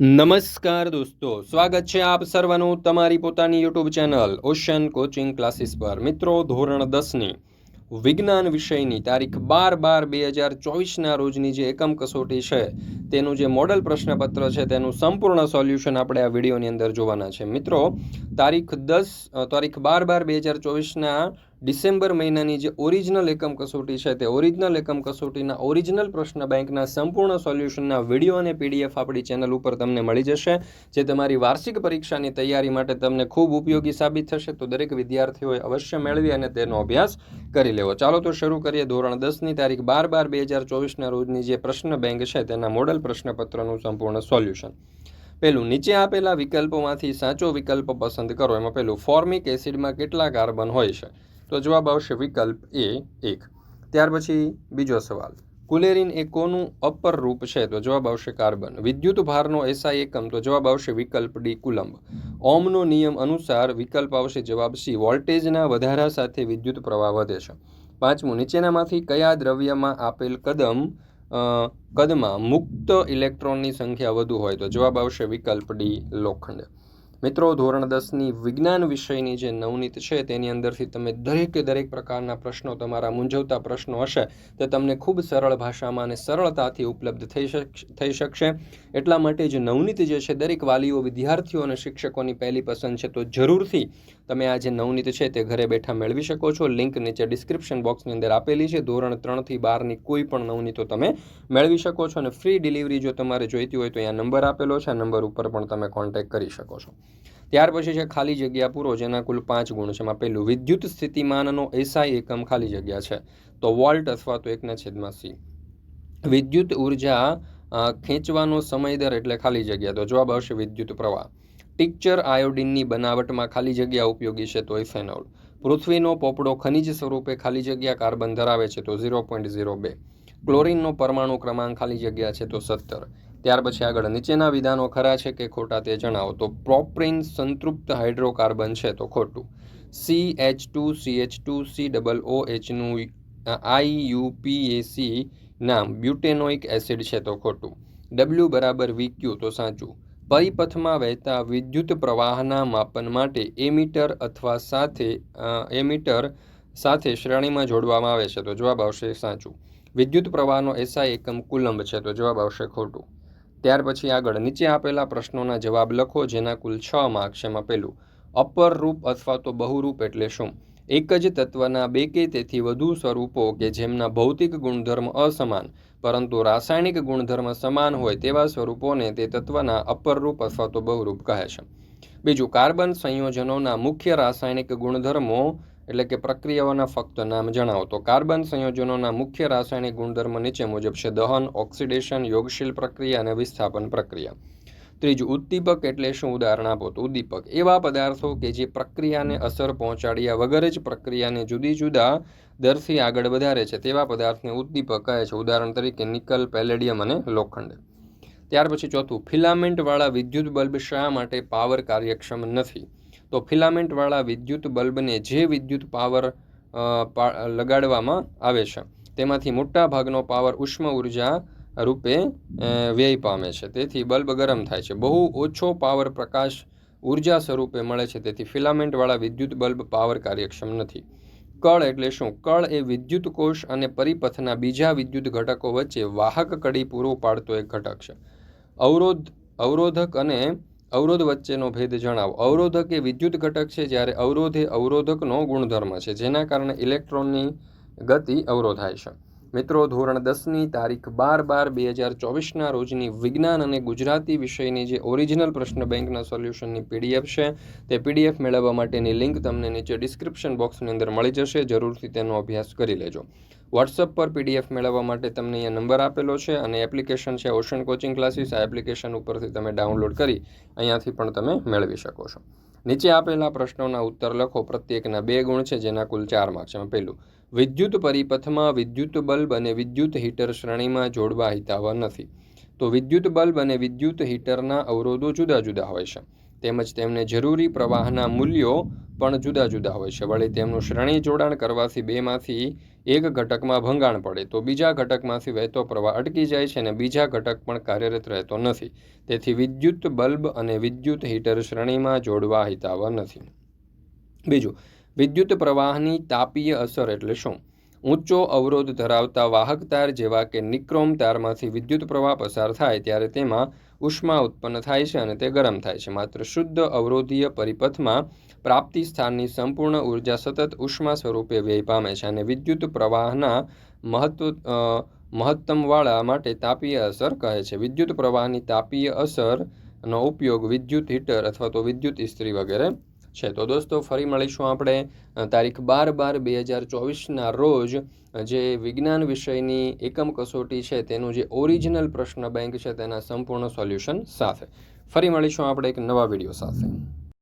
નમસ્કાર દોસ્તો, સ્વાગત છે આપ સર્વનું તમારી પોતાની YouTube channel Ocean Coaching Classes પર. મિત્રો, ધોરણ દસની વિજ્ઞાન વિષયની તારીખ બાર બાર બે હજાર ચોવીસના રોજની જે એકમ કસોટી છે, તેનું જે મોડલ પ્રશ્નપત્ર છે, તેનું સંપૂર્ણ સોલ્યુશન આપણે આ વિડીયોની અંદર જોવાના છે. મિત્રો, તારીખ દસ તારીખ બાર બાર બે હજાર ચોવીસના ડિસેમ્બર મહિનાની જે ઓરિજિનલ એકમ કસોટી છે તે ઓરિજિનલ એકમ કસોટીના ઓરિજિનલ પ્રશ્ન બેંકના સંપૂર્ણ સોલ્યુશનના વીડિયો અને પીડીએફ આપણી ચેનલ ઉપર તમને મળી જશે, જે તમારી વાર્ષિક પરીક્ષાની તૈયારી માટે તમને ખૂબ ઉપયોગી સાબિત થશે. તો દરેક વિદ્યાર્થીઓએ અવશ્ય મેળવી અને તેનો અભ્યાસ કરી લેવો. ચાલો તો શરૂ કરીએ ધોરણ દસની તારીખ બાર બાર બે હજાર ચોવીસના રોજની જે પ્રશ્ન બેંક છે તેના મોડલ પ્રશ્નપત્રનું સંપૂર્ણ સોલ્યુશન. પહેલું, નીચે આપેલા વિકલ્પોમાંથી સાચો વિકલ્પ પસંદ કરો. એમાં પહેલું, ફોર્મિક એસિડમાં કેટલા કાર્બન હોય છે? તો જવાબ આવશે વિકલ્પ એ એક. ત્યાર પછી બીજો સવાલ. કુલેરિન એ કોનું અપર રૂપ છે? તો જવાબ આવશે કાર્બન. વિદ્યુત ભારનો એસઆઈ એકમ. તો જવાબ આવશે વિકલ્પ ડી, કુલંબ. ઓમનો નિયમ અનુસાર વિકલ્પ આવશે જવાબ સી, વોલ્ટેજના વધારા સાથે વિદ્યુત પ્રવાહ વધે છે. પાંચમું, નીચેનામાંથી કયા દ્રવ્યમાં આપેલ કદમ કદમાં મુક્ત ઇલેક્ટ્રોનની સંખ્યા વધુ હોય? તો જવાબ આવશે વિકલ્પ ડી, લોખંડ. મિત્રો, ધોરણ દસની વિજ્ઞાન વિષયની જે નવનીત છે, તેની અંદરથી તમે દરેકે દરેક પ્રકારના પ્રશ્નો તમારા મૂંઝવતા પ્રશ્નો હશે, તે તમને ખૂબ સરળ ભાષામાં અને સરળતાથી ઉપલબ્ધ થઈ શક, થઈ શકશે. એટલા માટે જ નવનીત જે છે, દરેક વાલીઓ, વિદ્યાર્થીઓ અને શિક્ષકોની પહેલી પસંદ છે, તો જરૂરથી તમે આ જે નવનીત છે, તે ઘરે બેઠા મેળવી શકો છો. લિંક નીચે ડિસ્ક્રિપ્શન બોક્સની અંદર આપેલી છે. ધોરણ ત્રણથી બારની કોઈ પણ નવનીતો તમે મેળવી શકો છો અને ફ્રી ડિલિવરી જો તમારે જોઈતી હોય તો અહીંયા નંબર આપેલો છે. આ નંબર ઉપર પણ તમે કોન્ટેક્ટ કરી શકો છો. ત્યાર પછી છે ખાલી જગ્યા પૂરો, જેના કુલ પાંચ ગુણ છે. એમાં પહેલું, વિદ્યુત સ્થિતિમાનનો એસઆઈ એકમ ખાલી જગ્યા છે. તો વોલ્ટ અથવા તો એકના છેદમાં સી વિદ્યુત ઊર્જા ખેંચવાનો સમય દર એટલે ખાલી જગ્યા. તો જવાબ આવશે વિદ્યુત પ્રવાહ. ટિક્ચર આયોડિનની બનાવટમાં ખાલી જગ્યા ઉપયોગી છે તો ઇથેનોલ. પૃથ્વીનો પોપડો ખનિજ સ્વરૂપે ખાલી જગ્યા કાર્બન ધરાવે છે તો ઝીરો પોઈન્ટ ઝીરો બે. ક્લોરિનનો પરમાણુ ક્રમાંક ખાલી જગ્યા છે તો સત્તર. ત્યાર પછી આગળ નીચેના વિધાનો ખરા છે કે ખોટા તે જણાવો. તો પ્રોપ્રિન સંતૃપ્ત હાઇડ્રોકાર્બન છે તો ખોટું. C H two C H two C double O એચનું I U P A C નામ બ્યુટેનોઇક એસિડ છે તો ખોટું. ડબલ્યુ બરાબર વીક્યુ તો સાચું. પરિપથમાં વહેતા વિદ્યુત પ્રવાહના માપન માટે એમીટર અથવા સાથે એમીટર સાથે શ્રેણીમાં જોડવામાં આવે છે તો જવાબ આવશે સાચું. વિદ્યુત પ્રવાહનો એસઆઈ એકમ કુલંબ છે તો જવાબ આવશે ખોટું. ત્યાર પછી આગળ નીચે આપેલા પ્રશ્નોના જવાબ લખો, જેના કુલ છ માર્ક છે એમાં પહેલું અપર રૂપ અથવા તો બહુરૂપ એટલે શું? એક જ તત્વના બે કે તેથી વધુ સ્વરૂપો કે જેમના ભૌતિક ગુણધર્મ અસમાન, પરંતુ રાસાયણિક ગુણધર્મ સમાન હોય તેવા સ્વરૂપોને તે તત્વના અપર રૂપ અથવા તો બહુરૂપ કહે છે. બીજું, કાર્બન સંયોજનોના મુખ્ય રાસાયણિક ગુણધર્મો એટલે કે પ્રક્રિયાઓના ફક્ત નામ જણાવો. તો કાર્બન સંયોજનોના મુખ્ય રાસાયણિક ગુણધર્મ નીચે મુજબ છે દહન, ઓક્સિડેશન, યોગશીલ પ્રક્રિયા અને વિસ્થાપન પ્રક્રિયા. ત્રીજું, ઉદ્દીપક એટલે શું? ઉદાહરણ આપો તો ઉદ્દીપક. એવા પદાર્થો કે જે પ્રક્રિયાને અસર પહોંચાડ્યા વગર જ પ્રક્રિયાને જુદી જુદા દરથી આગળ વધારે છે. તેવા પદાર્થને ઉદ્દીપક કહે છે. ઉદાહરણ તરીકે નિકલ, પેલેડિયમ અને લોખંડ. ત્યાર પછી ચોથું, ફિલામેન્ટવાળા વિદ્યુત બલ્બ શા માટે પાવર કાર્યક્ષમ નથી? તો ફિલામેન્ટવાળા વિદ્યુત બલ્બને જે વિદ્યુત પાવર લગાડવામાં આવે છે, તેમાંથી મોટા ભાગનો પાવર ઉષ્મ ઊર્જા રૂપે વ્યય પામે છે. તેથી બલ્બ ગરમ થાય છે. બહુ ઓછો પાવર પ્રકાશ ઊર્જા સ્વરૂપે મળે છે. તેથી ફિલામેન્ટવાળા વિદ્યુત બલ્બ પાવર કાર્યક્ષમ નથી. કળ એટલે શું? કળ એ વિદ્યુત કોષ અને પરિપથના બીજા વિદ્યુત ઘટકો વચ્ચે વાહક કડી પૂરો પાડતો એક ઘટક છે. અવરોધ, અવરોધક અને અવરોધ વચ્ચેનો ભેદ જણાવો. અવરોધક એ વિદ્યુત ઘટક છે જ્યારે અવરોધ એ અવરોધકનો ગુણધર્મ છે, જેના કારણે ઇલેક્ટ્રોનની ગતિ અવરોધાય છે. મિત્રો, ધોરણ દસની તારીખ બાર બાર બે હજાર ચોવીસના રોજની વિજ્ઞાન અને ગુજરાતી વિષયની જે ઓરિજિનલ પ્રશ્ન બેંકના સોલ્યુશનની પીડીએફ છે, તે પીડીએફ મેળવવા માટેની લિંક તમને નીચે ડિસ્ક્રિપ્શન બોક્સની અંદર મળી જશે. જરૂરથી તેનો અભ્યાસ કરી લેજો. વોટ્સઅપ પર પીડીએફ મેળવવા માટે તમને અહીંયા નંબર આપેલો છે અને એપ્લિકેશન છે ઓશન કોચિંગ ક્લાસીસ આ એપ્લિકેશન ઉપરથી તમે ડાઉનલોડ કરી અહીંયાથી પણ તમે મેળવી શકો છો. નીચે આપેલા પ્રશ્નોના ઉત્તર લખો. પ્રત્યેકના બે ગુણ છે, જેના કુલ ચાર માર્ક છે. પહેલું, વિદ્યુત પરિપથમાં વિદ્યુત બલ્બ અને વિદ્યુત હીટર શ્રેણીમાં જોડવા હિતાવહ નથી. તો વિદ્યુત બલ્બ અને વિદ્યુત હીટરના અવરોધો જુદા જુદા હોય છે. તેમજ તેમને જરૂરી પ્રવાહના મૂલ્યો પણ જુદા જુદા હોય છે. વળી તેમનું શ્રેણી જોડાણ કરવાથી બેમાંથી એક ઘટકમાં ભંગાણ પડે તો બીજા ઘટકમાંથી વહેતો પ્રવાહ અટકી જાય છે અને બીજા ઘટક પણ કાર્યરત રહેતો નથી. તેથી વિદ્યુત બલ્બ અને વિદ્યુત હીટર શ્રેણીમાં જોડવા હિતાવહ નથી. બીજું, વિદ્યુત પ્રવાહની તાપીય અસર એટલે શું? ઊંચો અવરોધ ધરાવતા વાહક તાર જેવા કે નિક્રોમ તારમાંથી વિદ્યુત પ્રવાહ પસાર થાય ત્યારે તેમાં ઉષ્મા ઉત્પન્ન થાય છે અને તે ગરમ થાય છે. માત્ર શુદ્ધ અવરોધીય પરિપથમાં પ્રાપ્તિ સ્થાનની સંપૂર્ણ ઊર્જા સતત ઉષ્મા સ્વરૂપે વ્યય પામે છે અને વિદ્યુત પ્રવાહના મહત્વ મહત્તમવાળા માટે તાપીય અસર કહે છે. વિદ્યુત પ્રવાહની તાપીય અસરનો ઉપયોગ વિદ્યુત હીટર અથવા તો વિદ્યુત ઇસ્ત્રી વગેરે છે. તો દોસ્તો, ફરી મળીશું આપણે તારીખ બાર બાર બે હજાર ચોવીસના રોજ જે વિજ્ઞાન વિષયની એકમ કસોટી છે, તેનું જે ઓરિજિનલ પ્રશ્ન બેંક છે, તેના સંપૂર્ણ સોલ્યુશન સાથે. ફરી મળીશું આપણે એક નવા વીડિયો સાથે.